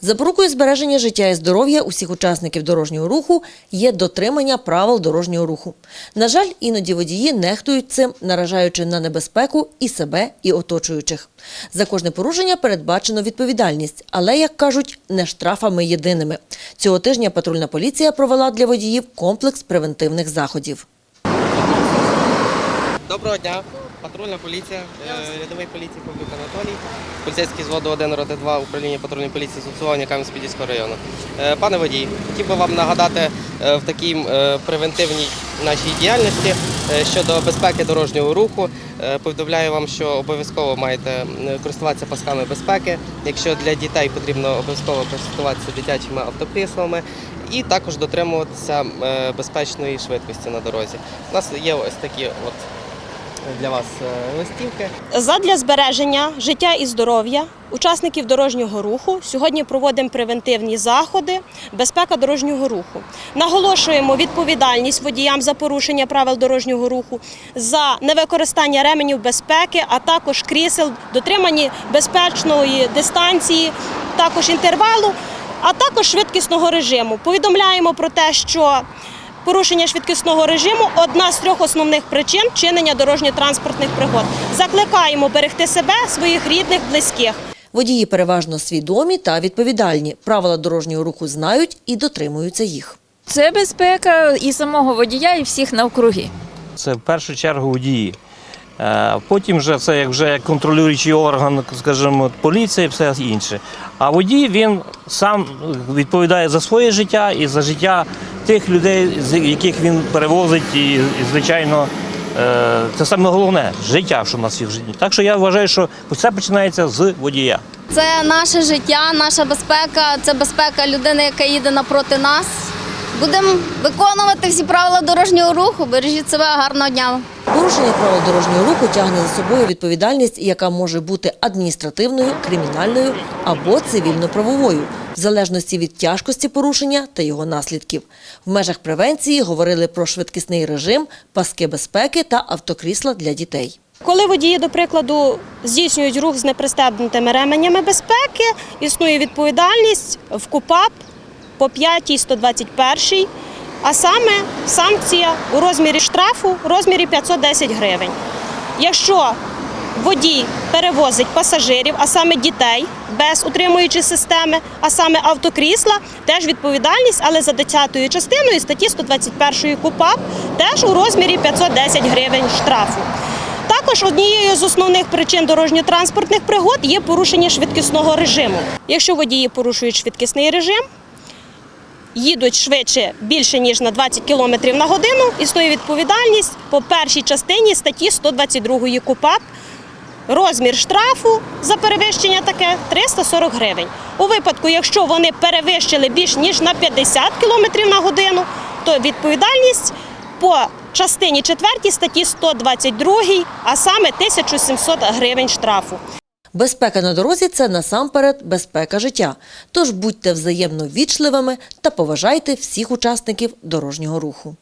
Запорукою збереження життя і здоров'я усіх учасників дорожнього руху є дотримання правил дорожнього руху. На жаль, іноді водії нехтують цим, наражаючи на небезпеку і себе, і оточуючих. За кожне порушення передбачено відповідальність, але, як кажуть, не штрафами єдиними. Цього тижня патрульна поліція провела для водіїв комплекс превентивних заходів. Доброго дня, патрульна поліція, е, рядовий поліції Павлюк Анатолій, поліцейський зводу 1 роти 2 управління патрульної поліції з обслуговування Кам'янець-Подільського району. Е, Пане водій, хотів би вам нагадати е, в такій превентивній нашій діяльності щодо безпеки дорожнього руху. Повідомляю вам, що обов'язково маєте користуватися пасками безпеки. Якщо для дітей потрібно обов'язково користуватися дитячими автокріслами і також дотримуватися безпечної швидкості на дорозі. У нас є ось такі от для вас е, листівки. Задля збереження життя і здоров'я учасників дорожнього руху сьогодні проводимо превентивні заходи безпека дорожнього руху. Наголошуємо відповідальність водіям за порушення правил дорожнього руху, за невикористання ременів безпеки, а також крісел, дотримані безпечної дистанції, також інтервалу, а також швидкісного режиму. Повідомляємо про те, що Порушення швидкісного режиму одна з трьох основних причин чинення дорожньо-транспортних пригод. Закликаємо берегти себе, своїх рідних, близьких. Водії переважно свідомі та відповідальні. Правила дорожнього руху знають і дотримуються їх. Це безпека і самого водія, і всіх навкруги. Це в першу чергу водії. Е, Потім вже це як вже контролюючий орган, скажімо, поліція і все інше. А водій він сам відповідає за своє життя і за життя тих людей, з яких він перевозить, і, і звичайно, е, це саме головне життя, що в нас є в житті. Так що я вважаю, що все починається з водія. Це наше життя, наша безпека, це безпека людини, яка їде напроти нас. Будемо виконувати всі правила дорожнього руху. Бережіть себе, гарного дня. Порушення правил дорожнього руху тягне за собою відповідальність, яка може бути адміністративною, кримінальною або цивільно-правовою, в залежності від тяжкості порушення та його наслідків. В межах превенції говорили про швидкісний режим, паски безпеки та автокрісла для дітей. Коли водії, до прикладу, здійснюють рух з непристебнутими ременями безпеки, існує відповідальність в КУПАП по 5 121, а саме санкція у розмірі штрафу у розмірі 510 гривень. Якщо водій перевозить пасажирів, а саме дітей без утримуючої системи, а саме автокрісла, теж відповідальність, але за 10 частиною статті 121 КУПАП теж у розмірі 510 гривень штрафу. Також однією з основних причин дорожньо-транспортних пригод є порушення швидкісного режиму. Якщо водії порушують швидкісний режим, їдуть швидше більше ніж на 20 км на годину, існує відповідальність по першій частині статті 122 КУПАП. Розмір штрафу за перевищення таке 340 гривень. У випадку, якщо вони перевищили більш ніж на 50 км на годину, то відповідальність по частині 4 статті 122, а саме 1700 гривень штрафу. Безпека на дорозі це насамперед безпека життя. Тож будьте взаємно вічливими та поважайте всіх учасників дорожнього руху.